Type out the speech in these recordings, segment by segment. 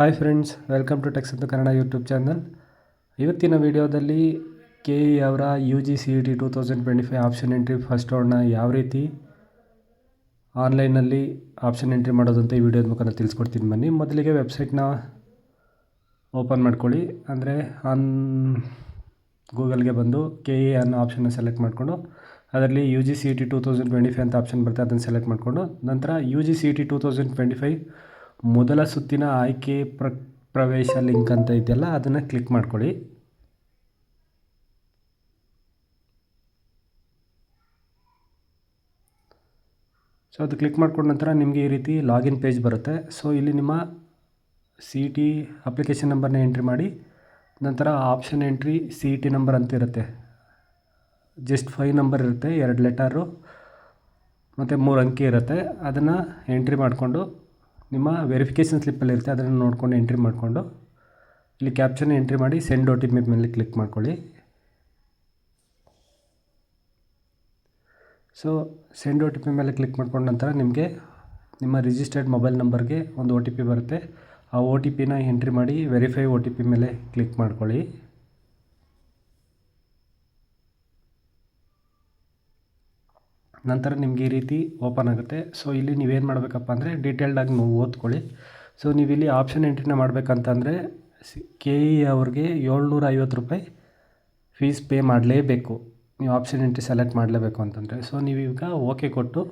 Hi friends welcome to techs ಅಂತ Kannada YouTube channel ಇವತ್ತಿನ ವಿಡಿಯೋದಲ್ಲಿ ಕೆ ಇ ಅವರ U G C E T two thousand twenty five option entry first ರೌಂಡ್ನ ಯಾವ ರೀತಿ ಆನ್ಲೈನಲ್ಲಿ ಆಪ್ಷನ್ ಎಂಟ್ರಿ ಮಾಡೋದಂತ ಈ ವಿಡಿಯೋದ ಮುಖಾಂತರ ತಿಳಿಸ್ಕೊಡ್ತೀನಿ ಬನ್ನಿ. ಮೊದಲಿಗೆ ವೆಬ್ಸೈಟ್ನ ಓಪನ್ ಮಾಡ್ಕೊಳ್ಳಿ. ಅಂದರೆ ಆನ್ ಗೂಗಲ್ಗೆ ಬಂದು ಕೆ ಇ ಅನ್ನೋ ಆಪ್ಷನ್ನ ಸೆಲೆಕ್ಟ್ ಮಾಡಿಕೊಂಡು, ಅದರಲ್ಲಿ U G C E T two thousand twenty five ಅಂತ ಆಪ್ಷನ್ ಬರುತ್ತೆ, ಅದನ್ನು ಸೆಲೆಕ್ಟ್ ಮಾಡಿಕೊಂಡು, ನಂತರ U G C E T two thousand twenty five ಮೊದಲ ಸುತ್ತಿನ ಆಯ್ಕೆ ಪ್ರ, ಪ್ರವೇಶ ಲಿಂಕ್ ಅಂತ ಇದೆಯಲ್ಲ, ಅದನ್ನು ಕ್ಲಿಕ್ ಮಾಡ್ಕೊಳ್ಳಿ. ಸೊ ಅದು ಕ್ಲಿಕ್ ಮಾಡ್ಕೊಂಡ ನಂತರ ನಿಮಗೆ ಈ ರೀತಿ ಲಾಗಿನ್ ಪೇಜ್ ಬರುತ್ತೆ. ಸೊ ಇಲ್ಲಿ ನಿಮ್ಮ ಸಿ ಟಿ ಅಪ್ಲಿಕೇಶನ್ ನಂಬರ್ನ ಎಂಟ್ರಿ ಮಾಡಿ, ನಂತರ option entry C E T number ಅಂತ ಇರುತ್ತೆ. ಜಸ್ಟ್ ಫೈವ್ ನಂಬರ್ ಇರುತ್ತೆ, ಎರಡು ಲೆಟರು ಮತ್ತು ಮೂರು ಅಂಕಿ ಇರುತ್ತೆ. ಅದನ್ನು ಎಂಟ್ರಿ ಮಾಡಿಕೊಂಡು ನಿಮ್ಮ ವೆರಿಫಿಕೇಷನ್ ಸ್ಲಿಪ್ಪಲ್ಲಿ ಇರುತ್ತೆ, ಅದನ್ನು ನೋಡ್ಕೊಂಡು ಎಂಟ್ರಿ ಮಾಡಿಕೊಂಡು, ಇಲ್ಲಿ ಕ್ಯಾಪ್ಷನ್ ಎಂಟ್ರಿ ಮಾಡಿ ಸೆಂಡ್ ಒ ಟಿ ಪಿ ಮೇಲೆ ಕ್ಲಿಕ್ ಮಾಡ್ಕೊಳ್ಳಿ. So send O T P ಮೇಲೆ ಕ್ಲಿಕ್ ಮಾಡ್ಕೊಂಡ ನಂತರ ನಿಮಗೆ ನಿಮ್ಮ ರಿಜಿಸ್ಟರ್ಡ್ ಮೊಬೈಲ್ ನಂಬರ್ಗೆ ಒಂದು ಒ ಟಿ ಪಿ ಬರುತ್ತೆ. ಆ ಒ ಟಿ ಪಿನ ಎಂಟ್ರಿ ಮಾಡಿ ವೆರಿಫೈ ಒ ಟಿ ಪಿ ಮೇಲೆ ಕ್ಲಿಕ್ ಮಾಡ್ಕೊಳ್ಳಿ. ನಂತರ ನಿಮಗೆ ಈ ರೀತಿ ಓಪನ್ ಆಗುತ್ತೆ. ಸೊ ಇಲ್ಲಿ ನೀವೇನು ಮಾಡಬೇಕಪ್ಪ ಅಂದರೆ ಡೀಟೇಲ್ಡಾಗಿ ನೀವು ಓದ್ಕೊಳ್ಳಿ. ಸೊ ನೀವು ಇಲ್ಲಿ ಆಪ್ಷನ್ ಎಂಟ್ರಿನ ಮಾಡಬೇಕಂತಂದರೆ ಸಿ, ಕೆ ಇ ಅವ್ರಿಗೆ ಏಳ್ನೂರ ಐವತ್ತು ರೂಪಾಯಿ ಫೀಸ್ ಪೇ ಮಾಡಲೇಬೇಕು. ನೀವು ಆಪ್ಷನ್ ಎಂಟ್ರಿ ಸೆಲೆಕ್ಟ್ ಮಾಡಲೇಬೇಕು ಅಂತಂದರೆ. ಸೊ ನೀವೀಗ ಓಕೆ ಕೊಟ್ಟು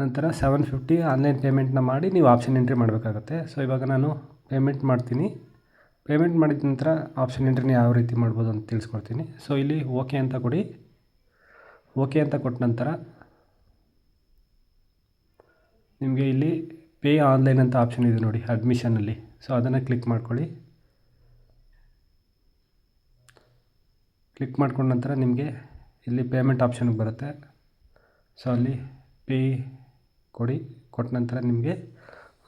ನಂತರ ಸೆವೆನ್ ಫಿಫ್ಟಿ ಆನ್ಲೈನ್ ಪೇಮೆಂಟ್ನ ಮಾಡಿ ನೀವು ಆಪ್ಷನ್ ಎಂಟ್ರಿ ಮಾಡಬೇಕಾಗತ್ತೆ. ಸೊ ಇವಾಗ ನಾನು ಪೇಮೆಂಟ್ ಮಾಡ್ತೀನಿ. ಪೇಮೆಂಟ್ ಮಾಡಿದ ನಂತರ ಆಪ್ಷನ್ ಎಂಟ್ರಿನ ಯಾವ ರೀತಿ ಮಾಡ್ಬೋದು ಅಂತ ತಿಳಿಸ್ಕೊಡ್ತೀನಿ. ಸೊ ಇಲ್ಲಿ ಓಕೆ ಅಂತ ಕೊಡಿ. ಓಕೆ ಅಂತ ಕೊಟ್ಟ ನಂತರ ನಿಮಗೆ ಇಲ್ಲಿ ಪೇ ಆನ್ಲೈನ್ ಅಂತ ಆಪ್ಷನ್ ಇದೆ ನೋಡಿ ಅಡ್ಮಿಷನಲ್ಲಿ ಸೊ ಅದನ್ನು ಕ್ಲಿಕ್ ಮಾಡ್ಕೊಳ್ಳಿ. ಕ್ಲಿಕ್ ಮಾಡ್ಕೊಂಡ ನಂತರ ನಿಮಗೆ ಇಲ್ಲಿ ಪೇಮೆಂಟ್ ಆಪ್ಷನ್ಗೆ ಬರುತ್ತೆ. ಸೊ ಅಲ್ಲಿ ಪೇ ಕೊಡಿ. ಕೊಟ್ಟ ನಂತರ ನಿಮಗೆ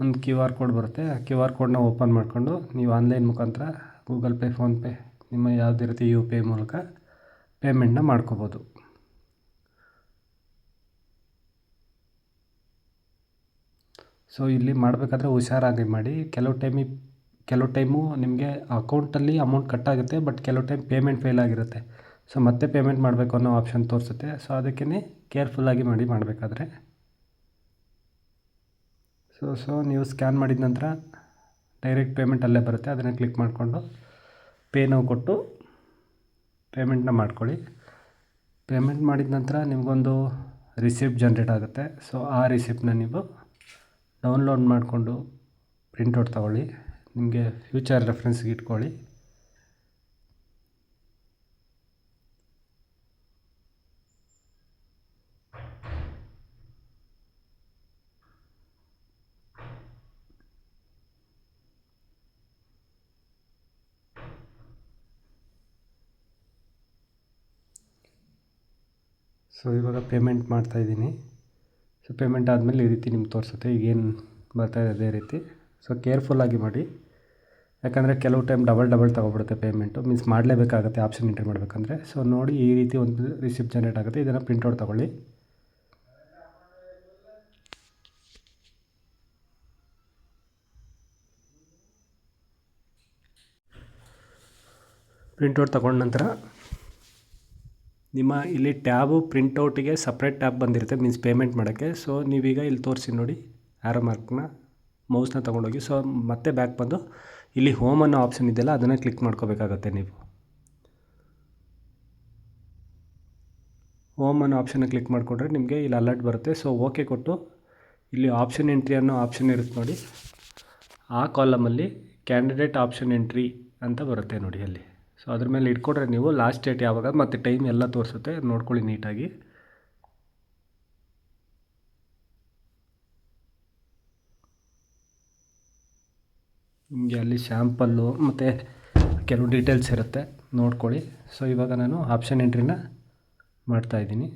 ಒಂದು ಕ್ಯೂ ಆರ್ ಕೋಡ್ ಬರುತ್ತೆ. ಆ ಕ್ಯೂ ಆರ್ ಕೋಡ್ನ ಓಪನ್ ಮಾಡಿಕೊಂಡು ನೀವು ಆನ್ಲೈನ್ ಮುಖಾಂತರ ಗೂಗಲ್ ಪೇ ಫೋನ್ಪೇ ನಿಮ್ಮ ಯಾವುದೇ ರೀತಿ ಯು ಪಿ ಐ ಮೂಲಕ ಪೇಮೆಂಟನ್ನ ಮಾಡ್ಕೋಬೋದು. ಸೊ ಇಲ್ಲಿ ಮಾಡಬೇಕಾದ್ರೆ ಹುಷಾರಾಗಿ ಮಾಡಿ. ಕೆಲವು ಟೈಮಿಗೆ ಕೆಲವು ಟೈಮು ನಿಮಗೆ ಅಕೌಂಟಲ್ಲಿ ಅಮೌಂಟ್ ಕಟ್ಟಾಗುತ್ತೆ ಬಟ್ ಕೆಲವು ಟೈಮ್ ಪೇಮೆಂಟ್ ಫೇಲ್ ಆಗಿರುತ್ತೆ. ಸೊ ಮತ್ತೆ ಪೇಮೆಂಟ್ ಮಾಡಬೇಕು ಅನ್ನೋ ಆಪ್ಷನ್ ತೋರಿಸುತ್ತೆ. ಸೊ ಅದಕ್ಕೇ ಕೇರ್ಫುಲ್ಲಾಗಿ ಮಾಡಿ ಮಾಡಬೇಕಾದ್ರೆ. ಸೊ ಸೊ ನೀವು ಸ್ಕ್ಯಾನ್ ಮಾಡಿದ ನಂತರ ಡೈರೆಕ್ಟ್ ಪೇಮೆಂಟ್ ಅಲ್ಲೇ ಬರುತ್ತೆ. ಅದನ್ನು ಕ್ಲಿಕ್ ಮಾಡಿಕೊಂಡು ಪೇ ನಾವು ಕೊಟ್ಟು ಪೇಮೆಂಟ್ನ ಮಾಡ್ಕೊಳ್ಳಿ. ಪೇಮೆಂಟ್ ಮಾಡಿದ ನಂತರ ನಿಮಗೊಂದು ರಿಸಿಪ್ಟ್ ಜನ್ರೇಟ್ ಆಗುತ್ತೆ. ಸೊ ಆ ರಿಸಿಪ್ಟನ್ನ ನೀವು ಡೌನ್ಲೋಡ್ ಮಾಡಿಕೊಂಡು ಪ್ರಿಂಟೌಟ್ ತಗೊಳ್ಳಿ. ನಿಮಗೆ ಫ್ಯೂಚರ್ ರೆಫರೆನ್ಸ್ಗೆ ಇಟ್ಕೊಳ್ಳಿ. ಸೊ ಇವಾಗ ಪೇಮೆಂಟ್ ಮಾಡ್ತಾಯಿದ್ದೀನಿ ಸೊ ಪೇಮೆಂಟ್ ಆದಮೇಲೆ ಈ ರೀತಿ ನಿಮ್ಗೆ ತೋರಿಸುತ್ತೆ. ಈಗೇನು ಬರ್ತಾಯಿದೆ ಅದೇ ರೀತಿ. ಸೊ ಕೇರ್ಫುಲ್ಲಾಗಿ ಮಾಡಿ. ಯಾಕಂದರೆ ಕೆಲವು ಟೈಮ್ ಡಬಲ್ ಡಬಲ್ ತೊಗೊಬಿಡುತ್ತೆ ಪೇಮೆಂಟು ಮೀನ್ಸ್ ಮಾಡಲೇಬೇಕಾಗುತ್ತೆ ಆಪ್ಷನ್ ಎಂಟ್ರಿ ಮಾಡಬೇಕಂದ್ರೆ. ಸೊ ನೋಡಿ ಈ ರೀತಿ ಒಂದು ರಿಸಿಪ್ಟ್ ಜನರೇಟ್ ಆಗುತ್ತೆ. ಇದನ್ನು ಪ್ರಿಂಟೌಟ್ ತೊಗೊಳ್ಳಿ. ಪ್ರಿಂಟೌಟ್ ತಗೊಂಡ ನಂತರ ನಿಮ್ಮ ಇಲ್ಲಿ ಟ್ಯಾಬು ಪ್ರಿಂಟೌಟಿಗೆ ಸಪ್ರೇಟ್ ಟ್ಯಾಬ್ ಬಂದಿರುತ್ತೆ, ಮೀನ್ಸ್ ಪೇಮೆಂಟ್ ಮಾಡೋಕ್ಕೆ. ಸೊ ನೀವೀಗ ಇಲ್ಲಿ ತೋರಿಸಿ ನೋಡಿ ಆರೋ ಮಾರ್ಕ್ನ ಮೌಸ್ನ ತೊಗೊಂಡೋಗಿ. ಸೊ ಮತ್ತೆ ಬ್ಯಾಕ್ ಬಂದು, ಇಲ್ಲಿ ಹೋಮ್ ಅನ್ನೋ ಆಪ್ಷನ್ ಇದೆಯಲ್ಲ, ಅದನ್ನು ಕ್ಲಿಕ್ ಮಾಡ್ಕೋಬೇಕಾಗತ್ತೆ ನೀವು. ಹೋಮ್ ಅನ್ನೋ ಆಪ್ಷನ್ನ ಕ್ಲಿಕ್ ಮಾಡಿಕೊಂಡ್ರೆ ನಿಮಗೆ ಇಲ್ಲಿ ಅಲರ್ಟ್ ಬರುತ್ತೆ. ಸೊ ಓಕೆ ಕೊಟ್ಟು, ಇಲ್ಲಿ ಆಪ್ಷನ್ ಎಂಟ್ರಿ ಅನ್ನೋ ಆಪ್ಷನ್ ಇರುತ್ತೆ ನೋಡಿ. ಆ ಕಾಲಮಲ್ಲಿ ಕ್ಯಾಂಡಿಡೇಟ್ ಆಪ್ಷನ್ ಎಂಟ್ರಿ ಅಂತ ಬರುತ್ತೆ ನೋಡಿ ಅಲ್ಲಿ. ಸೊ ಅದ್ರ ಮೇಲೆ ಇಟ್ಕೊಂಡ್ರೆ ನೀವು ಲಾಸ್ಟ್ ಡೇಟ್ ಯಾವಾಗ ಮತ್ತು ಟೈಮ್ ಎಲ್ಲ ತೋರಿಸುತ್ತೆ. ನೋಡ್ಕೊಳ್ಳಿ ನೀಟಾಗಿ. ನಿಮಗೆ ಅಲ್ಲಿ ಶ್ಯಾಂಪಲ್ಲು ಮತ್ತು ಕೆಲವು ಡೀಟೇಲ್ಸ್ ಇರುತ್ತೆ. ನೋಡ್ಕೊಳ್ಳಿ. ಸೊ ಇವಾಗ ನಾನು ಆಪ್ಷನ್ ಎಂಟ್ರಿನ ಮಾಡ್ತಾಯಿದ್ದೀನಿ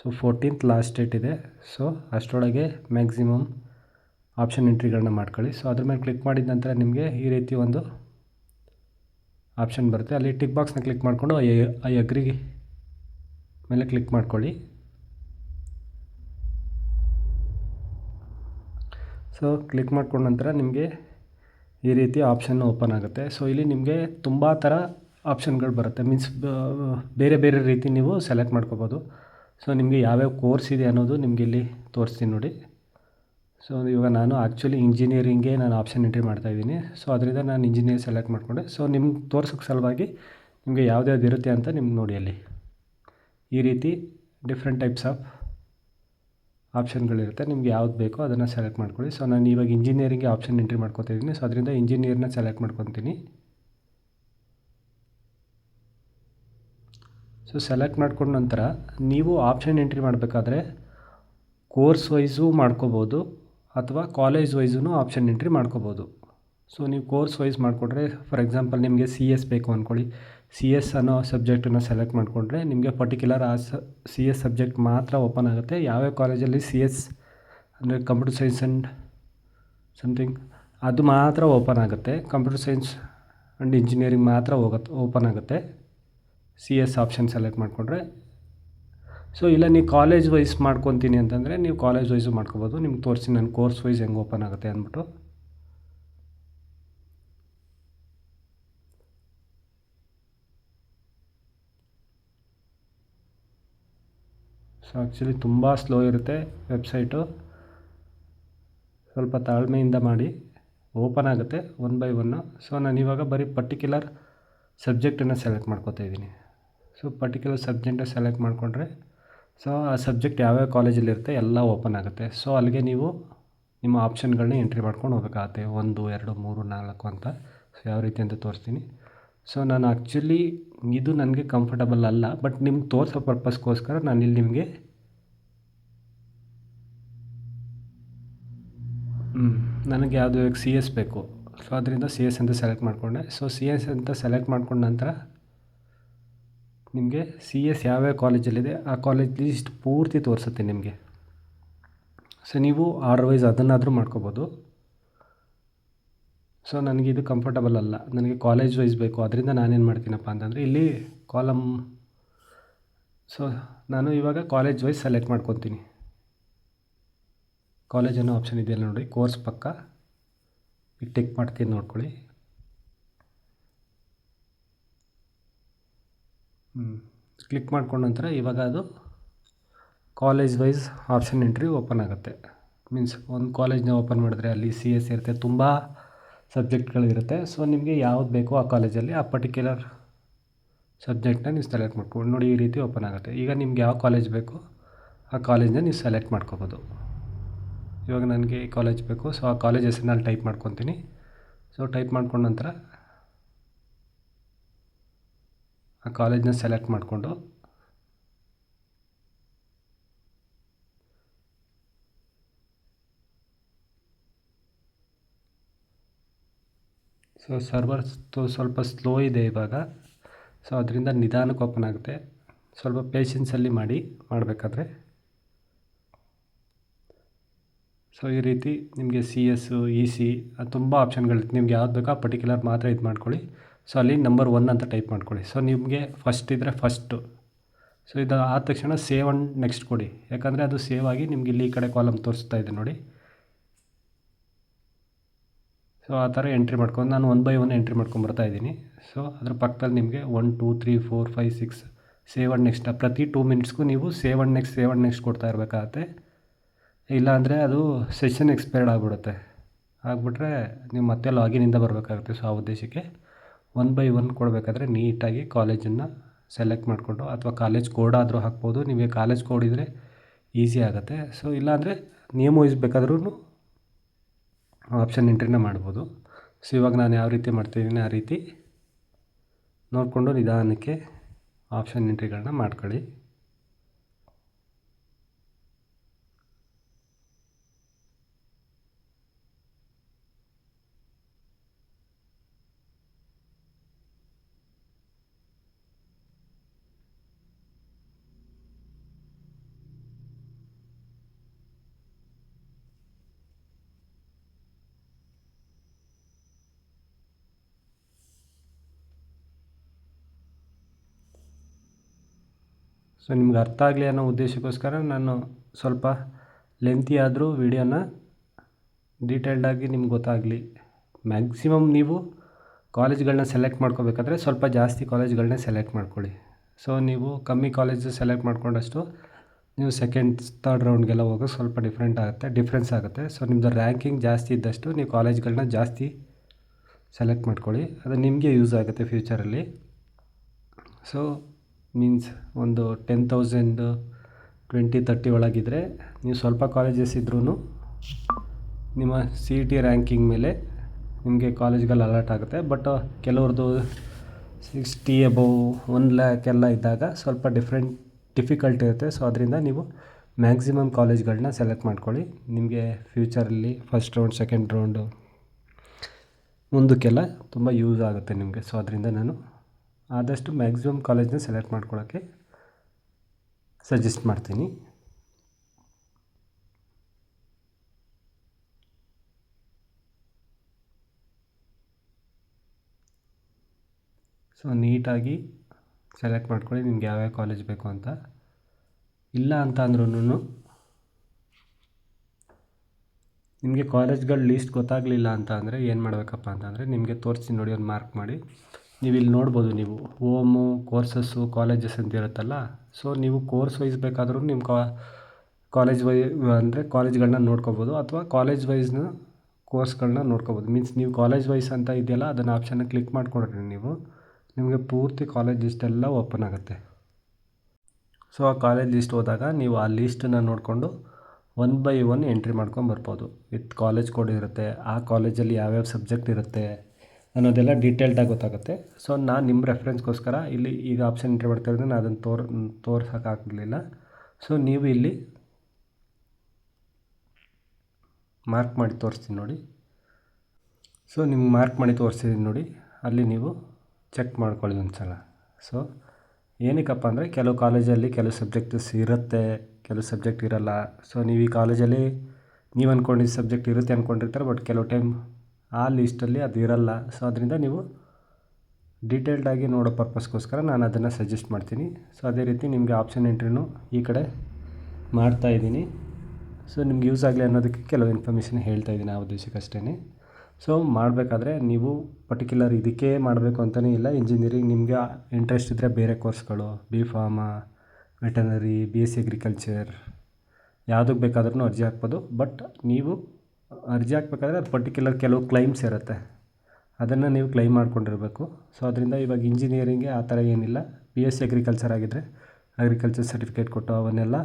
ಸೊ ಫೋರ್ಟೀನ್ತ್ ಲಾಸ್ಟ್ ಡೇಟ್ ಇದೆ. ಸೊ ಅಷ್ಟರೊಳಗೆ ಮ್ಯಾಕ್ಸಿಮಮ್ ಆಪ್ಷನ್ ಎಂಟ್ರಿಗಳನ್ನ ಮಾಡ್ಕೊಳ್ಳಿ. ಸೊ ಅದ್ರ ಮೇಲೆ ಕ್ಲಿಕ್ ಮಾಡಿದ ನಂತರ ನಿಮಗೆ ಈ ರೀತಿ ಒಂದು ಆಪ್ಷನ್ ಬರುತ್ತೆ. ಅಲ್ಲಿ ಟಿಕ್ ಬಾಕ್ಸ್ನ ಕ್ಲಿಕ್ ಮಾಡಿಕೊಂಡು ಐ ಐ ಅಗ್ರಿ ಮೇಲೆ ಕ್ಲಿಕ್ ಮಾಡ್ಕೊಳ್ಳಿ. ಸೊ ಕ್ಲಿಕ್ ಮಾಡ್ಕೊಂಡ ನಂತರ ನಿಮಗೆ ಈ ರೀತಿ ಆಪ್ಷನ್ ಓಪನ್ ಆಗುತ್ತೆ. ಸೊ ಇಲ್ಲಿ ನಿಮಗೆ ತುಂಬ ಥರ ಆಪ್ಷನ್ಗಳು ಬರುತ್ತೆ. ಮೀನ್ಸ್ ಬೇರೆ ಬೇರೆ ರೀತಿ ನೀವು ಸೆಲೆಕ್ಟ್ ಮಾಡ್ಕೋಬೋದು. ಸೊ ನಿಮಗೆ ಯಾವ್ಯಾವ ಕೋರ್ಸ್ ಇದೆ ಅನ್ನೋದು ನಿಮಗೆ ಇಲ್ಲಿ ತೋರಿಸ್ತೀನಿ ನೋಡಿ. ಸೊ ಇವಾಗ ನಾನು ಆ್ಯಕ್ಚುಲಿ ಇಂಜಿನಿಯರಿಂಗೇ ನಾನು ಆಪ್ಷನ್ ಎಂಟ್ರಿ ಮಾಡ್ತಾಯಿದ್ದೀನಿ ಸೊ ಅದರಿಂದ ನಾನು ಇಂಜಿನಿಯರ್ ಸೆಲೆಕ್ಟ್ ಮಾಡಿಕೊಂಡೆ. ಸೊ ನಿಮ್ಗೆ ತೋರ್ಸೋಕ್ಕೆ ಸಲುವಾಗಿ ನಿಮಗೆ ಯಾವ್ದು ಇರುತ್ತೆ ಅಂತ ನಿಮ್ಗೆ ನೋಡಿ ಅಲ್ಲಿ. ಈ ರೀತಿ ಡಿಫ್ರೆಂಟ್ ಟೈಪ್ಸ್ ಆಫ್ ಆಪ್ಷನ್ಗಳಿರುತ್ತೆ ನಿಮ್ಗೆ ಯಾವ್ದು ಬೇಕೋ ಅದನ್ನು ಸೆಲೆಕ್ಟ್ ಮಾಡ್ಕೊಳ್ಳಿ. ಸೊ ನಾನು ಇವಾಗ ಇಂಜಿನಿಯರಿಂಗ್ಗೆ ಆಪ್ಷನ್ ಎಂಟ್ರಿ ಮಾಡ್ಕೊತಾ ಇದ್ದೀನಿ. ಸೊ ಅದರಿಂದ ಇಂಜಿನಿಯರ್ನ ಸೆಲೆಕ್ಟ್ ಮಾಡ್ಕೊತೀನಿ. ಸೊ ಸೆಲೆಕ್ಟ್ ಮಾಡ್ಕೊಂಡ ನಂತರ ನೀವು ಆಪ್ಷನ್ ಎಂಟ್ರಿ ಮಾಡಬೇಕಾದ್ರೆ ಕೋರ್ಸ್ ವೈಸು ಮಾಡ್ಕೋಬೋದು. ಅಥವಾ ಕಾಲೇಜ್ ವೈಸೂ ಆಪ್ಷನ್ ಎಂಟ್ರಿ ಮಾಡ್ಕೋಬೋದು. ಸೊ ನೀವು ಕೋರ್ಸ್ ವೈಸ್ ಮಾಡಿಕೊಂಡ್ರೆ ಫಾರ್ ಎಕ್ಸಾಂಪಲ್ ನಿಮಗೆ ಸಿ ಎಸ್ ಬೇಕು ಅಂದ್ಕೊಳ್ಳಿ ಸಿ ಎಸ್ ಅನ್ನೋ ಸಬ್ಜೆಕ್ಟನ್ನು ಸೆಲೆಕ್ಟ್ ಮಾಡಿಕೊಂಡ್ರೆ ನಿಮಗೆ ಪರ್ಟಿಕ್ಯುಲರ್ ಆ ಸ ಎಸ್ ಸಬ್ಜೆಕ್ಟ್ ಮಾತ್ರ ಓಪನ್ ಆಗುತ್ತೆ. ಯಾವ್ಯಾವ ಕಾಲೇಜಲ್ಲಿ ಸಿ ಎಸ್ ಅಂದರೆ ಕಂಪ್ಯೂಟರ್ ಸೈನ್ಸ್ ಆ್ಯಂಡ್ ಸಮಥಿಂಗ್ ಅದು ಮಾತ್ರ ಓಪನ್ ಆಗುತ್ತೆ. ಕಂಪ್ಯೂಟರ್ ಸೈನ್ಸ್ ಆ್ಯಂಡ್ ಇಂಜಿನಿಯರಿಂಗ್ ಮಾತ್ರ ಹೋಗುತ್ತೆ ಓಪನ್ ಆಗುತ್ತೆ. ಸಿ ಎಸ್ ಆಪ್ಷನ್ ಸೆಲೆಕ್ಟ್ ಮಾಡಿಕೊಂಡ್ರೆ. ಸೊ ಇಲ್ಲ ನೀವು ಕಾಲೇಜ್ ವೈಸ್ ಮಾಡ್ಕೊತೀನಿ ಅಂತಂದರೆ ನೀವು ಕಾಲೇಜ್ ವೈಸು ಮಾಡ್ಕೋಬೋದು. ನಿಮ್ಗೆ ತೋರಿಸಿ ನನ್ನ ಕೋರ್ಸ್ ವೈಸ್ ಹೆಂಗೆ ಓಪನ್ ಆಗುತ್ತೆ ಅಂದ್ಬಿಟ್ಟು. ಸೊ ಆ್ಯಕ್ಚುಲಿ ತುಂಬ ಸ್ಲೋ ಇರುತ್ತೆ ವೆಬ್ಸೈಟು ಸ್ವಲ್ಪ ತಾಳ್ಮೆಯಿಂದ ಮಾಡಿ. ಓಪನ್ ಆಗುತ್ತೆ ಒನ್ ಬೈ ಒನ್ನು ಸೊ ನಾನು ಇವಾಗ ಬರೀ ಪರ್ಟಿಕ್ಯುಲರ್ ಸಬ್ಜೆಕ್ಟನ್ನು ಸೆಲೆಕ್ಟ್ ಮಾಡ್ಕೋತಾ ಇದ್ದೀನಿ. ಸೊ ಪರ್ಟಿಕ್ಯುಲರ್ ಸಬ್ಜೆಕ್ಟನ್ನ ಸೆಲೆಕ್ಟ್ ಮಾಡಿಕೊಂಡ್ರೆ ಸೊ ಆ ಸಬ್ಜೆಕ್ಟ್ ಯಾವ್ಯಾವ ಕಾಲೇಜಲ್ಲಿರುತ್ತೆ ಎಲ್ಲ ಓಪನ್ ಆಗುತ್ತೆ. ಸೊ ಅಲ್ಲಿಗೆ ನೀವು ನಿಮ್ಮ ಆಪ್ಷನ್ಗಳನ್ನ ಎಂಟ್ರಿ ಮಾಡ್ಕೊಂಡು ಹೋಗ್ಬೇಕಾಗತ್ತೆ. ಒಂದು, ಎರಡು, ಮೂರು, ನಾಲ್ಕು ಅಂತ. ಸೊ ಯಾವ ರೀತಿ ಅಂತ ತೋರಿಸ್ತೀನಿ. ಸೊ ನಾನು ಆ್ಯಕ್ಚುಲಿ ಇದು ನನಗೆ ಕಂಫರ್ಟಬಲ್ ಅಲ್ಲ ಬಟ್ ನಿಮ್ಗೆ ತೋರಿಸೋ ಪರ್ಪಸ್ಗೋಸ್ಕರ ನಾನು ಇಲ್ಲಿ ನಿಮಗೆ ನನಗೆ ಯಾವುದು ಸಿ ಎಸ್ ಬೇಕು ಸೊ ಅದರಿಂದ ಸಿ ಎಸ್ ಅಂತ ಸೆಲೆಕ್ಟ್ ಮಾಡಿಕೊಂಡೆ. ಸೊ ಸಿ ಎಸ್ ಅಂತ ಸೆಲೆಕ್ಟ್ ಮಾಡ್ಕೊಂಡ ನಂತರ ನಿಮಗೆ ಸಿ ಎಸ್ ಯಾವ್ಯಾವ ಕಾಲೇಜಲ್ಲಿದೆ ಆ ಕಾಲೇಜ್ ಲೀಸ್ಟ್ ಪೂರ್ತಿ ತೋರಿಸುತ್ತೆ ನಿಮಗೆ. ಸೊ ನೀವು ಆರ್ಡರ್ ವೈಸ್ ಅದನ್ನಾದರೂ ಮಾಡ್ಕೋಬೋದು. ಸೊ ಇದು ಕಂಫರ್ಟಬಲ್ ಅಲ್ಲ. ನನಗೆ ಕಾಲೇಜ್ ವೈಸ್ ಬೇಕು. ಅದರಿಂದ ನಾನೇನು ಮಾಡ್ತೀನಪ್ಪ ಅಂತಂದರೆ, ಇಲ್ಲಿ ಕಾಲಮ್ ಸೊ ನಾನು ಇವಾಗ ಕಾಲೇಜ್ ವೈಸ್ ಸೆಲೆಕ್ಟ್ ಮಾಡ್ಕೊತೀನಿ. ಕಾಲೇಜ್ ಅನ್ನೋ ಆಪ್ಷನ್ ಇದೆಯಲ್ಲ ನೋಡಿ ಕೋರ್ಸ್ ಪಕ್ಕ. ಈಗ ಟಿಕ್ ಮಾಡ್ತೀನಿ, ನೋಡ್ಕೊಳ್ಳಿ. ಕ್ಲಿಕ್ ಮಾಡ್ಕೊಂಡ ನಂತರ ಇವಾಗ ಅದು college wise option entry open ಆಗುತ್ತೆ. ಮೀನ್ಸ್ ಒಂದು ಕಾಲೇಜ್ನ ಓಪನ್ ಮಾಡಿದ್ರೆ ಅಲ್ಲಿ ಸಿ ಎಸ್ ಇರುತ್ತೆ, ತುಂಬ ಸಬ್ಜೆಕ್ಟ್ಗಳಿರುತ್ತೆ ಸೊ ನಿಮಗೆ ಯಾವ್ದು ಬೇಕೋ ಆ ಕಾಲೇಜಲ್ಲಿ ಆ ಪರ್ಟಿಕ್ಯುಲರ್ ಸಬ್ಜೆಕ್ಟ್ನ ನೀವು ಸೆಲೆಕ್ಟ್ ಮಾಡ್ಕೊಂಡು ನೋಡಿ ಈ ರೀತಿ ಓಪನ್ ಆಗುತ್ತೆ. ಈಗ ನಿಮ್ಗೆ ಯಾವ ಕಾಲೇಜ್ ಬೇಕು ಆ ಕಾಲೇಜ್ನ ನೀವು ಸೆಲೆಕ್ಟ್ ಮಾಡ್ಕೋಬೋದು. ಇವಾಗ ನನಗೆ ಈ ಕಾಲೇಜ್ ಬೇಕು. ಸೊ ಆ ಕಾಲೇಜ್ ಹೆಸರು ಟೈಪ್ ಮಾಡ್ಕೊತೀನಿ. ಸೊ ಟೈಪ್ ಮಾಡ್ಕೊಂಡ ನಂತರ ಆ ಕಾಲೇಜನ್ನ ಸೆಲೆಕ್ಟ್ ಮಾಡಿಕೊಂಡು ಸೊ ಸರ್ವರ್ಸ್ ಸ್ವಲ್ಪ ಸ್ಲೋ ಇದೆ ಇವಾಗ. ಸೊ ಅದರಿಂದ ನಿಧಾನಕ್ಕೆ ಓಪನ್ ಆಗುತ್ತೆ. ಸ್ವಲ್ಪ ಪೇಷನ್ಸಲ್ಲಿ ಮಾಡಿ ಮಾಡಬೇಕಾದ್ರೆ. ಸೊ ಈ ರೀತಿ ನಿಮಗೆ ಸಿ ಎಸ್ಸು ಇ ಸಿ ತುಂಬ ಆಪ್ಷನ್ಗಳಿರುತ್ತೆ ನಿಮ್ಗೆ ಯಾವ್ದು ಬೇಕೋ ಪರ್ಟಿಕ್ಯುಲರ್ ಮಾತ್ರ ಇದು ಮಾಡ್ಕೊಳ್ಳಿ ಸೊ ಅಲ್ಲಿ ನಂಬರ್ ಒನ್ ಅಂತ ಟೈಪ್ ಮಾಡ್ಕೊಳ್ಳಿ. ಸೊ ನಿಮಗೆ ಫಸ್ಟ್ ಇದ್ದರೆ ಫಸ್ಟು ಸೊ ಇದು ಆದ ತಕ್ಷಣ ಸೇವ್ ಅಂಡ್ ನೆಕ್ಸ್ಟ್ ಕೊಡಿ. ಯಾಕಂದರೆ ಅದು ಸೇವ್ ಆಗಿ ನಿಮ್ಗೆ ಇಲ್ಲಿ ಈ ಕಡೆ ಕಾಲಮ್ ತೋರಿಸ್ತಾ ಇದೆ ನೋಡಿ. ಸೊ ಆ ಥರ ಎಂಟ್ರಿ ಮಾಡ್ಕೊಂಡು ನಾನು ಒನ್ ಬೈ ಒನ್ ಎಂಟ್ರಿ ಮಾಡ್ಕೊಂಡು ಇದ್ದೀನಿ. ಸೊ ಅದ್ರ ಪಕ್ಕದಲ್ಲಿ ನಿಮಗೆ one two three four five six save and next ಪ್ರತಿ ಟೂ ಮಿನಿಟ್ಸ್ಗೂ ನೀವು save and next save and next ಕೊಡ್ತಾ ಇರಬೇಕಾಗತ್ತೆ. ಇಲ್ಲಾಂದರೆ ಅದು ಸೆಷನ್ ಎಕ್ಸ್ಪೈರ್ಡ್ ಆಗಿಬಿಡುತ್ತೆ. ಆಗಿಬಿಟ್ರೆ ನೀವು ಮತ್ತೆ ಲಾಗಿನಿಂದ ಬರಬೇಕಾಗುತ್ತೆ. ಸೊ ಆ ಉದ್ದೇಶಕ್ಕೆ ಒನ್ ಬೈ ಒನ್ ಕೊಡಬೇಕಾದ್ರೆ ನೀಟಾಗಿ ಕಾಲೇಜನ್ನು ಸೆಲೆಕ್ಟ್ ಮಾಡಿಕೊಂಡು ಅಥವಾ ಕಾಲೇಜ್ ಕೋಡ್ ಆದರೂ ಹಾಕ್ಬೋದು. ನಿಮಗೆ ಕಾಲೇಜ್ ಕೋಡ್ ಇದ್ದರೆ ಈಸಿ ಆಗುತ್ತೆ. ಸೊ ಇಲ್ಲಾಂದರೆ ನೇಮ್ ವೈಸ್ ಆಪ್ಷನ್ ಎಂಟ್ರಿನ ಮಾಡ್ಬೋದು. ಸೊ ಇವಾಗ ನಾನು ಯಾವ ರೀತಿ ಮಾಡ್ತಿದ್ದೀನಿ ಆ ರೀತಿ ನೋಡಿಕೊಂಡು ನಿಧಾನಕ್ಕೆ ಆಪ್ಷನ್ ಎಂಟ್ರಿಗಳನ್ನ ಮಾಡ್ಕೊಳ್ಳಿ. ಸೊ ನಿಮ್ಗೆ ಅರ್ಥ ಆಗಲಿ ಅನ್ನೋ ಉದ್ದೇಶಕ್ಕೋಸ್ಕರ ನಾನು ಸ್ವಲ್ಪ ಲೆಂತಿ ಆದರೂ ವಿಡಿಯೋನ ಡೀಟೇಲ್ಡಾಗಿ ನಿಮ್ಗೆ ಗೊತ್ತಾಗಲಿ. ಮ್ಯಾಕ್ಸಿಮಮ್ ನೀವು ಕಾಲೇಜ್ಗಳನ್ನ ಸೆಲೆಕ್ಟ್ ಮಾಡ್ಕೋಬೇಕಾದ್ರೆ ಸ್ವಲ್ಪ ಜಾಸ್ತಿ ಕಾಲೇಜ್ಗಳನ್ನ ಸೆಲೆಕ್ಟ್ ಮಾಡ್ಕೊಳ್ಳಿ. ಸೊ ನೀವು ಕಮ್ಮಿ ಕಾಲೇಜ್ ಸೆಲೆಕ್ಟ್ ಮಾಡ್ಕೊಂಡಷ್ಟು ನೀವು ಸೆಕೆಂಡ್ ಥರ್ಡ್ ರೌಂಡ್ಗೆಲ್ಲ ಹೋಗೋದು ಸ್ವಲ್ಪ ಡಿಫ್ರೆಂಟ್ ಆಗುತ್ತೆ ಡಿಫ್ರೆನ್ಸ್ ಆಗುತ್ತೆ. ಸೊ ನಿಮ್ಮದು ರ್ಯಾಂಕಿಂಗ್ ಜಾಸ್ತಿ ಇದ್ದಷ್ಟು ನೀವು ಕಾಲೇಜ್ಗಳನ್ನ ಜಾಸ್ತಿ ಸೆಲೆಕ್ಟ್ ಮಾಡ್ಕೊಳ್ಳಿ. ಅದು ನಿಮಗೆ ಯೂಸ್ ಆಗುತ್ತೆ ಫ್ಯೂಚರಲ್ಲಿ ಸೊ ಮೀನ್ಸ್ ಒಂದು ಟೆನ್ ತೌಸಂಡ್ ಟ್ವೆಂಟಿ ತರ್ಟಿ ಒಳಗಿದ್ರೆ ನೀವು ಸ್ವಲ್ಪ ಕಾಲೇಜಸ್ ಇದ್ರೂ ನಿಮ್ಮ ಸಿ ಇ ಟಿ ರ್ಯಾಂಕಿಂಗ್ ಮೇಲೆ ನಿಮಗೆ ಕಾಲೇಜ್ಗಳು ಅಲರ್ಟ್ ಆಗುತ್ತೆ. ಬಟ್ ಕೆಲವ್ರದ್ದು ಸಿಕ್ಸ್ಟಿ ಅಬೌವ್ ಒನ್ ಲ್ಯಾಕ್ ಎಲ್ಲ ಇದ್ದಾಗ ಸ್ವಲ್ಪ ಡಿಫ್ರೆಂಟ್ ಡಿಫಿಕಲ್ಟ್ ಇರುತ್ತೆ. ಸೊ ಅದರಿಂದ ನೀವು ಮ್ಯಾಕ್ಸಿಮಮ್ ಕಾಲೇಜ್ಗಳನ್ನ ಸೆಲೆಕ್ಟ್ ಮಾಡ್ಕೊಳ್ಳಿ. ನಿಮಗೆ ಫ್ಯೂಚರಲ್ಲಿ ಫಸ್ಟ್ ರೌಂಡ್ ಸೆಕೆಂಡ್ ರೌಂಡು ಮುಂದಕ್ಕೆಲ್ಲ ತುಂಬ ಯೂಸ್ ಆಗುತ್ತೆ ನಿಮಗೆ. ಸೊ ಅದರಿಂದ ನಾನು ಆದಷ್ಟು ಮ್ಯಾಕ್ಸಿಮಮ್ ಕಾಲೇಜ್ನ ಸೆಲೆಕ್ಟ್ ಮಾಡ್ಕೊಳ್ಳೋಕ್ಕೆ ಸಜೆಸ್ಟ್ ಮಾಡ್ತೀನಿ. ಸೊ ನೀಟಾಗಿ ಸೆಲೆಕ್ಟ್ ಮಾಡ್ಕೊಳ್ಳಿ, ನಿಮ್ಗೆ ಯಾವ್ಯಾವ ಕಾಲೇಜ್ ಬೇಕು ಅಂತ. ಇಲ್ಲ ಅಂತ ಅಂದ್ರೂ ನಿಮಗೆ ಕಾಲೇಜ್ಗಳು ಲೀಸ್ಟ್ ಗೊತ್ತಾಗಲಿಲ್ಲ ಅಂತ ಅಂದರೆ ಏನು ಮಾಡಬೇಕಪ್ಪ ಅಂತಂದರೆ ನಿಮಗೆ ತೋರಿಸಿ ನೋಡಿ ಒಂದು ಮಾರ್ಕ್ ಮಾಡಿ. ನೀವು ಇಲ್ಲಿ ನೋಡ್ಬೋದು ನೀವು ಓಮು, ಕೋರ್ಸಸ್ಸು, ಕಾಲೇಜಸ್ ಅಂತ ಇರುತ್ತಲ್ಲ, ಸೊ ನೀವು ಕೋರ್ಸ್ ವೈಸ್ ಬೇಕಾದರೂ ನಿಮ್ಮ ಕಾ, ಕಾಲೇಜ್ ವೈ, ಅಂದರೆ ಕಾಲೇಜ್ಗಳನ್ನ ನೋಡ್ಕೋಬೋದು ಅಥವಾ ಕಾಲೇಜ್ ವೈಸ್ನ ಕೋರ್ಸ್ಗಳನ್ನ ನೋಡ್ಕೋಬೋದು. ಮೀನ್ಸ್ ನೀವು ಕಾಲೇಜ್ ವೈಸ್ ಅಂತ ಇದೆಯಲ್ಲ, ಅದನ್ನು ಆಪ್ಷನ್ನ ಕ್ಲಿಕ್ ಮಾಡ್ಕೊಡ್ರಿ ನೀವು ನಿಮಗೆ ಪೂರ್ತಿ ಕಾಲೇಜ್ ಲಿಸ್ಟೆಲ್ಲ ಓಪನ್ ಆಗುತ್ತೆ. ಸೊ ಆ ಕಾಲೇಜ್ ಲಿಸ್ಟ್ ಹೋದಾಗ ನೀವು ಆ ಲೀಸ್ಟನ್ನು ನೋಡಿಕೊಂಡು ಒನ್ ಬೈ ಒನ್ ಎಂಟ್ರಿ ಮಾಡ್ಕೊಂಡು ಬರ್ಬೋದು. ವಿತ್ ಕಾಲೇಜ್ ಕೋಡ್ ಇರುತ್ತೆ, ಆ ಕಾಲೇಜಲ್ಲಿ ಯಾವ್ಯಾವ ಸಬ್ಜೆಕ್ಟ್ ಇರುತ್ತೆ ಅನ್ನೋದೆಲ್ಲ ಡೀಟೇಲ್ಡಾಗಿ ಗೊತ್ತಾಗುತ್ತೆ. ಸೊ ನಾನು ನಿಮ್ಮ ರೆಫರೆನ್ಸ್ಗೋಸ್ಕರ ಇಲ್ಲಿ ಈಗ ಆಪ್ಷನ್ ಎಂಟ್ರಿ ಮಾಡ್ತಾ ನಾನು ಅದನ್ನು ತೋರ್ ತೋರ್ಸೋಕ್ಕಾಗಲಿಲ್ಲ ಸೊ ನೀವು ಇಲ್ಲಿ ಮಾರ್ಕ್ ಮಾಡಿ ತೋರಿಸ್ತೀನಿ ನೋಡಿ. ಸೊ ನಿಮ್ಗೆ ಮಾರ್ಕ್ ಮಾಡಿ ತೋರಿಸ್ತಿದ್ದೀನಿ ನೋಡಿ. ಅಲ್ಲಿ ನೀವು ಚೆಕ್ ಮಾಡ್ಕೊಳ್ಳಿ ಒಂದು ಸಲ ಸೊ ಏನಕ್ಕಪ್ಪ ಅಂದರೆ ಕೆಲವು ಕಾಲೇಜಲ್ಲಿ ಕೆಲವು ಸಬ್ಜೆಕ್ಟ್ಸ್ ಇರುತ್ತೆ, ಕೆಲವು ಸಬ್ಜೆಕ್ಟ್ ಇರಲ್ಲ. ಸೊ ನೀವು ಈ ಕಾಲೇಜಲ್ಲಿ ನೀವು ಅಂದ್ಕೊಂಡಿದ್ದ ಸಬ್ಜೆಕ್ಟ್ ಇರುತ್ತೆ ಅಂದ್ಕೊಂಡಿರ್ತಾರೆ ಬಟ್ ಕೆಲವು ಟೈಮ್ ಆ ಲೀಸ್ಟಲ್ಲಿ ಅದು ಇರಲ್ಲ. ಸೊ ಅದರಿಂದ ನೀವು ಡೀಟೇಲ್ಡಾಗಿ ನೋಡೋ ಪರ್ಪಸ್ಗೋಸ್ಕರ ನಾನು ಅದನ್ನು ಸಜೆಸ್ಟ್ ಮಾಡ್ತೀನಿ. ಸೊ ಅದೇ ರೀತಿ ನಿಮಗೆ ಆಪ್ಷನ್ ಎಂಟ್ರಿನೂ ಈ ಕಡೆ ಮಾಡ್ತಾ ಇದ್ದೀನಿ. ಸೊ ನಿಮ್ಗೆ ಯೂಸ್ ಆಗಲಿ ಅನ್ನೋದಕ್ಕೆ ಕೆಲವು ಇನ್ಫಾರ್ಮೇಷನ್ ಹೇಳ್ತಾ ಇದ್ದೀನಿ ಆ ಉದ್ದೇಶಕ್ಕಷ್ಟೇ ಸೊ ಮಾಡಬೇಕಾದ್ರೆ ನೀವು ಪರ್ಟಿಕ್ಯುಲರ್ ಇದಕ್ಕೆ ಮಾಡಬೇಕು ಅಂತಲೇ ಇಲ್ಲ. ಇಂಜಿನಿಯರಿಂಗ್ ನಿಮಗೆ ಇಂಟ್ರೆಸ್ಟ್ ಇದ್ದರೆ ಬೇರೆ ಕೋರ್ಸ್ಗಳು B pharma veterinary B S C agriculture ಯಾವುದಕ್ಕೆ ಬೇಕಾದ್ರೂ ಅರ್ಜಿ ಹಾಕ್ಬೋದು. ಬಟ್ ನೀವು ಅರ್ಜಿ ಹಾಕ್ಬೇಕಾದ್ರೆ ಅದು ಪರ್ಟಿಕ್ಯುಲರ್ ಕೆಲವು ಕ್ಲೈಮ್ಸ್ ಇರುತ್ತೆ. ಅದನ್ನು ನೀವು ಕ್ಲೈಮ್ ಮಾಡ್ಕೊಂಡಿರಬೇಕು. ಸೊ ಅದರಿಂದ ಇವಾಗ ಇಂಜಿನಿಯರಿಂಗ್ಗೆ ಆ ಥರ ಏನಿಲ್ಲ. ಬಿ ಎಸ್ ಸಿ ಅಗ್ರಿಕಲ್ಚರ್ ಆಗಿದ್ದರೆ ಅಗ್ರಿಕಲ್ಚರ್ ಸರ್ಟಿಫಿಕೇಟ್ ಕೊಟ್ಟು ಅವನ್ನೆಲ್ಲ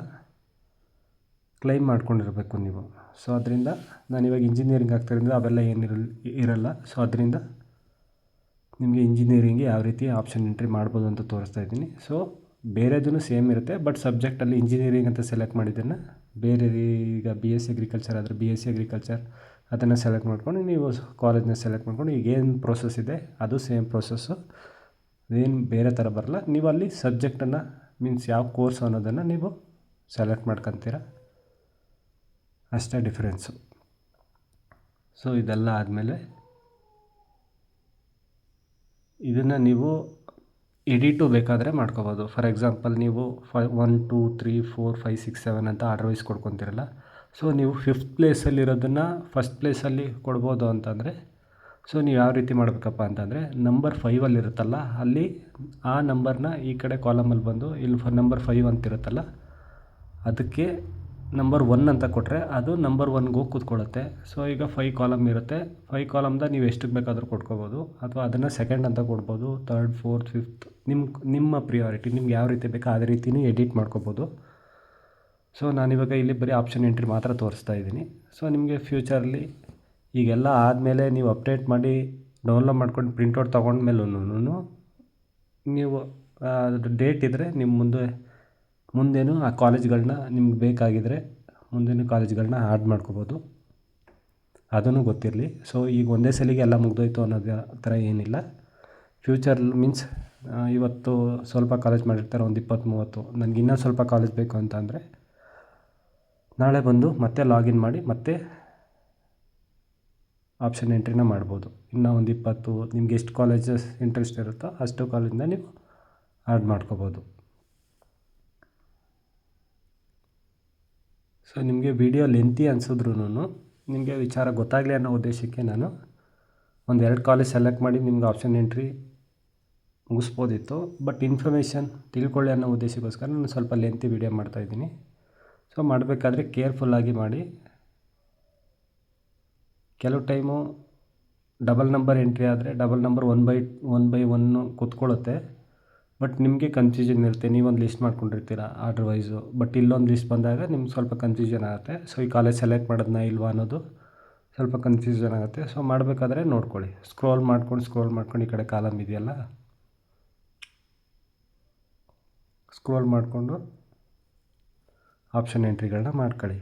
ಕ್ಲೈಮ್ ಮಾಡ್ಕೊಂಡಿರಬೇಕು ನೀವು. ಸೊ ಅದರಿಂದ ನಾನು ಇವಾಗ ಇಂಜಿನಿಯರಿಂಗ್ ಆಗ್ತಿರೋದ್ರಿಂದ ಅವೆಲ್ಲ ಏನಿರಲ್, ಇರಲ್ಲ. ಸೊ ಅದರಿಂದ ನಿಮಗೆ ಇಂಜಿನಿಯರಿಂಗ್ ಯಾವ ರೀತಿ ಆಪ್ಷನ್ ಎಂಟ್ರಿ ಮಾಡ್ಬೋದು ಅಂತ ತೋರಿಸ್ತಾ ಇದ್ದೀನಿ. ಸೊ ಬೇರೆದೂ ಸೇಮ್ ಇರುತ್ತೆ ಬಟ್ ಸಬ್ಜೆಕ್ಟಲ್ಲಿ ಇಂಜಿನಿಯರಿಂಗ್ ಅಂತ ಸೆಲೆಕ್ಟ್ ಮಾಡಿದ್ದನ್ನು ಬೇರೆ ಈಗ ಬಿ ಎಸ್ ಸಿ ಅಗ್ರಿಕಲ್ಚರ್ ಆದರೆ ಬಿ ಎಸ್ ಸಿ ಅಗ್ರಿಕಲ್ಚರ್ ಅದನ್ನು ಸೆಲೆಕ್ಟ್ ಮಾಡ್ಕೊಂಡು ನೀವು ಕಾಲೇಜ್ನ ಸೆಲೆಕ್ಟ್ ಮಾಡ್ಕೊಂಡು ಈಗ ಏನು ಪ್ರೋಸೆಸ್ ಇದೆ, ಅದು ಸೇಮ್ ಪ್ರೋಸೆಸ್ಸು ಏನು ಬೇರೆ ಥರ ಬರಲ್ಲ, ನೀವು ಅಲ್ಲಿ ಸಬ್ಜೆಕ್ಟನ್ನು ಮೀನ್ಸ್ ಯಾವ ಕೋರ್ಸ್ ಅನ್ನೋದನ್ನು ನೀವು ಸೆಲೆಕ್ಟ್ ಮಾಡ್ಕೊತೀರ? ಅಷ್ಟೇ ಡಿಫ್ರೆನ್ಸು ಸೊ ಇದೆಲ್ಲ ಆದಮೇಲೆ ಇದನ್ನು ನೀವು ಎಡಿಟು ಬೇಕಾದರೆ ಮಾಡ್ಕೋಬೋದು. ಫಾರ್ ಎಕ್ಸಾಂಪಲ್ ನೀವು five one two three four five six seven ಅಂತ ಆರ್ಡರ್ ವೈಸ್ ಕೊಡ್ಕೊತೀರಲ್ಲ. ಸೊ ನೀವು ಫಿಫ್ತ್ ಪ್ಲೇಸಲ್ಲಿರೋದನ್ನು ಫಸ್ಟ್ ಪ್ಲೇಸಲ್ಲಿ ಕೊಡ್ಬೋದು ಅಂತಂದರೆ ಸೊ ನೀವು ಯಾವ ರೀತಿ ಮಾಡಬೇಕಪ್ಪ ಅಂತಂದರೆ ನಂಬರ್ ಫೈವಲ್ಲಿರುತ್ತಲ್ಲ ಅಲ್ಲಿ ಆ ನಂಬರ್ನ ಈ ಕಡೆ ಕಾಲಮಲ್ಲಿ ಬಂದು, ಇಲ್ಲಿ ಫ ನಂಬರ್ ಫೈವ್ ಅಂತಿರುತ್ತಲ್ಲ, ಅದಕ್ಕೆ ನಂಬರ್ ಒನ್ ಅಂತ ಕೊಟ್ಟರೆ ಅದು ನಂಬರ್ ಒನ್ಗೆ ಹೋಗಿ ಕೂತ್ಕೊಳ್ಳುತ್ತೆ. ಸೊ ಈಗ ಫೈ ಕಾಲಮ್ ಇರುತ್ತೆ. ಫೈ ಕಾಲಮ್ದ ನೀವು ಎಷ್ಟಕ್ಕೆ ಬೇಕಾದರೂ ಕೊಟ್ಕೋಬೋದು. ಅಥವಾ ಅದನ್ನು ಸೆಕೆಂಡ್ ಅಂತ ಕೊಡ್ಬೋದು. ತರ್ಡ್ ಫೋರ್ತ್ ಫಿಫ್ತ್ ನಿಮ್ಮ ನಿಮ್ಮ ಪ್ರಿಯಾರಿಟಿ ನಿಮ್ಗೆ ಯಾವ ರೀತಿ ಬೇಕೋ ಅದೇ ರೀತಿಯೂ ಎಡಿಟ್ ಮಾಡ್ಕೋಬೋದು. ಸೊ ನಾನಿವಾಗ ಇಲ್ಲಿ ಬರೀ ಆಪ್ಷನ್ ಎಂಟ್ರಿ ಮಾತ್ರ ತೋರಿಸ್ತಾ ಇದ್ದೀನಿ. ಸೊ ನಿಮಗೆ ಫ್ಯೂಚರಲ್ಲಿ ಈಗೆಲ್ಲ ಆದಮೇಲೆ ನೀವು ಅಪ್ಡೇಟ್ ಮಾಡಿ ಡೌನ್ಲೋಡ್ ಮಾಡ್ಕೊಂಡು ಪ್ರಿಂಟೌಟ್ ತೊಗೊಂಡ್ಮೇಲೂ ನೀವು ಡೇಟ್ ಇದ್ದರೆ ನಿಮ್ಮ ಮುಂದೆ ಮುಂದೇನು ಆ ಕಾಲೇಜ್ಗಳನ್ನ ನಿಮ್ಗೆ ಬೇಕಾಗಿದ್ದರೆ ಮುಂದೇನು ಕಾಲೇಜ್ಗಳನ್ನ ಆ್ಯಡ್ ಮಾಡ್ಕೋಬೋದು. ಅದೂ ಗೊತ್ತಿರಲಿ. ಸೊ ಈಗ ಒಂದೇ ಸಲಿಗೆ ಎಲ್ಲ ಮುಗ್ದೋಯ್ತು ಅನ್ನೋದು ಥರ ಏನಿಲ್ಲ. ಫ್ಯೂಚರ್ ಮೀನ್ಸ್ ಇವತ್ತು ಸ್ವಲ್ಪ ಕಾಲೇಜ್ ಮಾಡಿರ್ತಾರೆ, ಒಂದು ಇಪ್ಪತ್ತು ಮೂವತ್ತು ನನಗೆ ಇನ್ನೂ ಸ್ವಲ್ಪ ಕಾಲೇಜ್ ಬೇಕು ಅಂತ ಅಂದರೆ, ನಾಳೆ ಬಂದು ಮತ್ತೆ ಲಾಗಿನ್ ಮಾಡಿ ಮತ್ತೆ ಆಪ್ಷನ್ ಎಂಟ್ರಿನ ಮಾಡ್ಬೋದು. ಇನ್ನೂ ಒಂದು ಇಪ್ಪತ್ತು, ನಿಮ್ಗೆ ಎಷ್ಟು ಕಾಲೇಜಸ್ ಇಂಟ್ರೆಸ್ಟ್ ಇರುತ್ತೋ ಅಷ್ಟು ಕಾಲೇಜಿಂದ ನೀವು ಆ್ಯಡ್ ಮಾಡ್ಕೋಬೋದು. ಸೊ ನಿಮಗೆ ವಿಡಿಯೋ ಲೆಂತಿ ಅನ್ಸಿದ್ರೂ ನಿಮಗೆ ವಿಚಾರ ಗೊತ್ತಾಗಲಿ ಅನ್ನೋ ಉದ್ದೇಶಕ್ಕೆ ನಾನು ಒಂದು ಎರಡು ಕಾಲೇಜ್ ಸೆಲೆಕ್ಟ್ ಮಾಡಿ ನಿಮ್ಗೆ ಆಪ್ಷನ್ ಎಂಟ್ರಿ ಮುಗಿಸ್ಬೋದಿತ್ತು. ಬಟ್ ಇನ್ಫಾರ್ಮೇಷನ್ ತಿಳ್ಕೊಳ್ಳಿ ಅನ್ನೋ ಉದ್ದೇಶಕ್ಕೋಸ್ಕರ ನಾನು ಸ್ವಲ್ಪ ಲೆಂತಿ ವೀಡಿಯೋ ಮಾಡ್ತಾಯಿದ್ದೀನಿ ಸೊ ಮಾಡಬೇಕಾದ್ರೆ ಕೇರ್ಫುಲ್ಲಾಗಿ ಮಾಡಿ. ಕೆಲವು ಟೈಮು ಡಬಲ್ ನಂಬರ್ ಎಂಟ್ರಿ ಆದರೆ double number one by one by one ಕೂತ್ಕೊಳ್ಳುತ್ತೆ. But ನಿಮಗೆ ಕನ್ಫ್ಯೂಷನ್ ಇರುತ್ತೆ. ನೀವೊಂದು ಲಿಸ್ಟ್ ಮಾಡ್ಕೊಂಡಿರ್ತೀರ ಆರ್ಡ್ರ್ ವೈಸು ಬಟ್ ಇಲ್ಲೊಂದು ಲಿಸ್ಟ್ ಬಂದಾಗ ನಿಮ್ಗೆ ಸ್ವಲ್ಪ ಕನ್ಫ್ಯೂಷನ್ ಆಗುತ್ತೆ. ಸೊ ಈ ಕಾಲೇಜ್ ಸೆಲೆಕ್ಟ್ ಮಾಡೋದನ್ನ ಇಲ್ವಾ ಅನ್ನೋದು ಸ್ವಲ್ಪ ಕನ್ಫ್ಯೂಷನ್ ಆಗುತ್ತೆ. ಸೊ ಮಾಡಬೇಕಾದ್ರೆ ನೋಡ್ಕೊಳ್ಳಿ. ಸ್ಕ್ರೋಲ್ ಮಾಡ್ಕೊಂಡು ಸ್ಕ್ರೋಲ್ ಮಾಡ್ಕೊಂಡು ಈ ಕಡೆ ಕಾಲಮ್ ಇದೆಯಲ್ಲ? ಸ್ಕ್ರೋಲ್ ಮಾಡಿಕೊಂಡು ಆಪ್ಷನ್ ಎಂಟ್ರಿಗಳನ್ನ ಮಾಡ್ಕೊಳ್ಳಿ.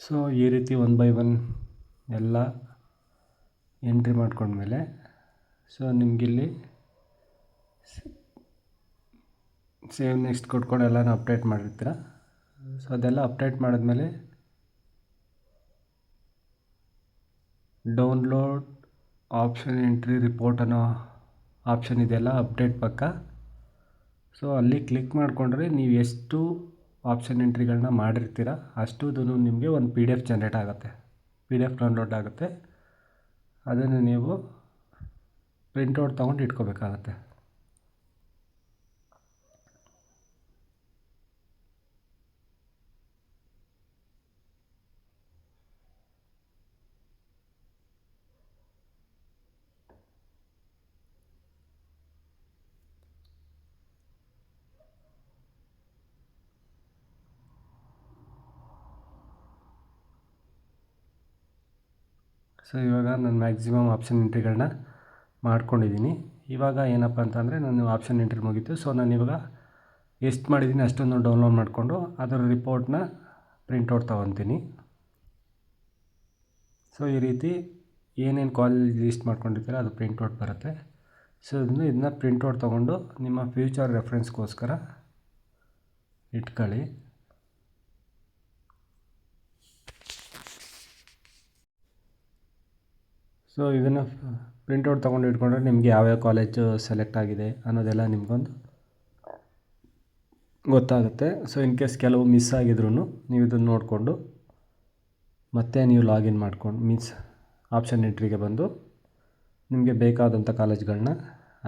ಸೊ ಈ ರೀತಿ ಒನ್ ಬೈ ಒನ್ ಎಲ್ಲ ಎಂಟ್ರಿ ಮಾಡ್ಕೊಂಡ್ಮೇಲೆ ಸೊ ನಿಮಗಿಲ್ಲಿ ಸೇವ್ ನೆಕ್ಸ್ಟ್ ಕೊಟ್ಕೊಂಡು ಎಲ್ಲನೂ ಅಪ್ಡೇಟ್ ಮಾಡಿರ್ತೀರ? ಸೊ ಅದೆಲ್ಲ ಅಪ್ಡೇಟ್ ಮಾಡಿದ್ಮೇಲೆ ಡೌನ್ಲೋಡ್ ಆಪ್ಷನ್ ಎಂಟ್ರಿ ರಿಪೋರ್ಟ್ ಅನ್ನೋ ಆಪ್ಷನ್ ಇದೆಯಲ್ಲ ಅಪ್ಡೇಟ್ ಪಕ್ಕ. ಸೊ ಅಲ್ಲಿ ಕ್ಲಿಕ್ ಮಾಡಿಕೊಂಡ್ರೆ ನೀವು ಎಷ್ಟು ಆಪ್ಷನ್ ಎಂಟ್ರಿಗಳನ್ನ ಮಾಡಿರ್ತೀರ? ಅಷ್ಟುದೂ ನಿಮಗೆ ಒಂದು ಪಿ ಡಿ ಎಫ್ ಜನ್ರೇಟ್ ಆಗುತ್ತೆ. ಪಿ ಡಿ ಎಫ್ ಡೌನ್ಲೋಡ್ ಆಗುತ್ತೆ. ಅದನ್ನು ನೀವು ಪ್ರಿಂಟೌಟ್ ತೊಗೊಂಡು ಇಟ್ಕೋಬೇಕಾಗತ್ತೆ. ಸೊ ಇವಾಗ ನಾನು ಮ್ಯಾಕ್ಸಿಮಮ್ ಆಪ್ಷನ್ ಎಂಟ್ರಿಗಳನ್ನ ಮಾಡ್ಕೊಂಡಿದ್ದೀನಿ. ಇವಾಗ ಏನಪ್ಪ ಅಂತಂದರೆ ನಾನು ಆಪ್ಷನ್ ಎಂಟ್ರಿ ಮುಗೀತು. ಸೊ ನಾನು ಇವಾಗ ಎಷ್ಟು ಮಾಡಿದ್ದೀನಿ ಅಷ್ಟೊಂದು ಡೌನ್ಲೋಡ್ ಮಾಡಿಕೊಂಡು ಅದರ ರಿಪೋರ್ಟ್ನ ಪ್ರಿಂಟೌಟ್ ತೊಗೊತೀನಿ. ಸೊ ಈ ರೀತಿ ಏನೇನು ಕಾಲೇಜ್ ಲೀಸ್ಟ್ ಮಾಡ್ಕೊಂಡಿರ್ತೀರ ಅದು ಪ್ರಿಂಟೌಟ್ ಬರುತ್ತೆ. ಸೊ ಇದನ್ನು ಇದನ್ನ ಪ್ರಿಂಟೌಟ್ ತೊಗೊಂಡು ನಿಮ್ಮ ಫ್ಯೂಚರ್ ರೆಫ್ರೆನ್ಸ್ಗೋಸ್ಕರ ಇಟ್ಕೊಳ್ಳಿ. ಸೊ ಇದನ್ನು ಪ್ರಿಂಟೌಟ್ ತೊಗೊಂಡು ಇಟ್ಕೊಂಡ್ರೆ ನಿಮಗೆ ಯಾವ್ಯಾವ ಕಾಲೇಜು ಸೆಲೆಕ್ಟ್ ಆಗಿದೆ ಅನ್ನೋದೆಲ್ಲ ನಿಮಗೊಂದು ಗೊತ್ತಾಗುತ್ತೆ. ಸೊ ಇನ್ ಕೇಸ್ ಕೆಲವು ಮಿಸ್ ಆಗಿದ್ರೂ ನೀವು ಇದನ್ನು ನೋಡಿಕೊಂಡು ಮತ್ತೆ ನೀವು ಲಾಗಿನ್ ಮಾಡ್ಕೊಂಡು ಮೀನ್ಸ್ ಆಪ್ಷನ್ ಎಂಟ್ರಿಗೆ ಬಂದು ನಿಮಗೆ ಬೇಕಾದಂಥ ಕಾಲೇಜ್ಗಳನ್ನ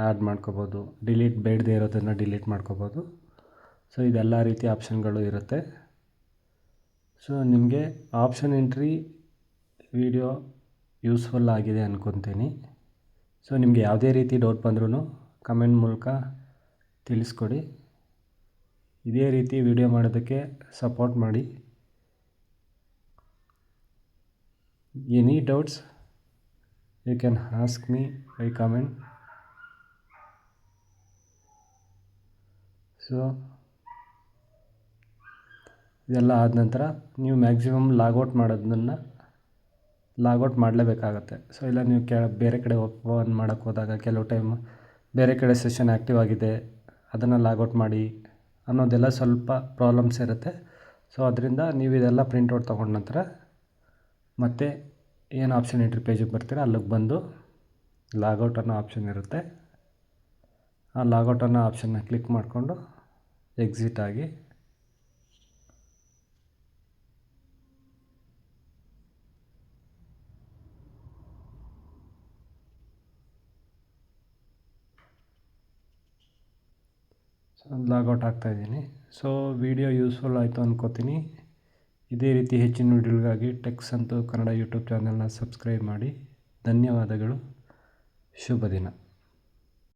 ಆ್ಯಡ್ ಮಾಡ್ಕೋಬೋದು. ಡಿಲೀಟ್ ಬೇಡದೇ ಇರೋದನ್ನು ಡಿಲೀಟ್ ಮಾಡ್ಕೋಬೋದು. ಸೊ ಇದೆಲ್ಲ ರೀತಿ ಆಪ್ಷನ್ಗಳು ಇರುತ್ತೆ. ಸೊ ನಿಮಗೆ ಆಪ್ಷನ್ ಎಂಟ್ರಿ ವಿಡಿಯೋ ಯೂಸ್ಫುಲ್ ಆಗಿದೆ ಅಂದ್ಕೊತೀನಿ ಸೊ, ನಿಮಗೆ ಯಾವುದೇ ರೀತಿ ಡೌಟ್ ಬಂದ್ರೂ ಕಮೆಂಟ್ ಮೂಲಕ ತಿಳಿಸ್ಕೊಡಿ. ಇದೇ ರೀತಿ ವಿಡಿಯೋ ಮಾಡೋದಕ್ಕೆ ಸಪೋರ್ಟ್ ಮಾಡಿ. Any doubts, you can ask me I comment. So, ಇದೆಲ್ಲ ಆದ ನಂತರ ನೀವು ಮ್ಯಾಕ್ಸಿಮಮ್ ಲಾಗೌಟ್ ಮಾಡೋದನ್ನು ಲಾಗೌಟ್ ಮಾಡಲೇಬೇಕಾಗತ್ತೆ. ಸೊ ಇಲ್ಲ, ನೀವು ಕೆ ಬೇರೆ ಕಡೆ ಓಪನ್ ಮಾಡೋಕ್ಕೆ ಹೋದಾಗ ಕೆಲವು ಟೈಮ್ ಬೇರೆ ಕಡೆ ಸೆಷನ್ ಆ್ಯಕ್ಟಿವ್ ಆಗಿದೆ, ಅದನ್ನು ಲಾಗೌಟ್ ಮಾಡಿ ಅನ್ನೋದೆಲ್ಲ ಸ್ವಲ್ಪ ಪ್ರಾಬ್ಲಮ್ಸ್ ಇರುತ್ತೆ. ಸೊ ಅದರಿಂದ ನೀವು ಇದೆಲ್ಲ ಪ್ರಿಂಟೌಟ್ ತೊಗೊಂಡ ನಂತರ ಮತ್ತೆ ಏನು ಆಪ್ಷನ್ ಎಂಟ್ರಿ ಪೇಜಿಗೆ ಬರ್ತೀರ, ಅಲ್ಲಿಗೆ ಬಂದು ಲಾಗೌಟ್ ಅನ್ನೋ ಆಪ್ಷನ್ ಇರುತ್ತೆ. ಆ ಲಾಗೌಟ್ ಅನ್ನೋ ಆಪ್ಷನ್ನ ಕ್ಲಿಕ್ ಮಾಡಿಕೊಂಡು ಎಕ್ಸಿಟ್ ಆಗಿ ಲಾಗೌಟ್ ಆಗ್ತಾಯಿದ್ದೀನಿ ಸೊ ವಿಡಿಯೋ ಯೂಸ್ಫುಲ್ ಆಯಿತು ಅಂದ್ಕೋತೀನಿ ಇದೇ ರೀತಿ ಹೆಚ್ಚಿನ ವಿಡಿಯೋಗಳಿಗಾಗಿ ಟೆಕ್ಸ್ ಅಂತೂ ಕನ್ನಡ ಯೂಟ್ಯೂಬ್ ಚಾನಲ್ನ ಸಬ್ಸ್ಕ್ರೈಬ್ ಮಾಡಿ. ಧನ್ಯವಾದಗಳು. ಶುಭ ದಿನ.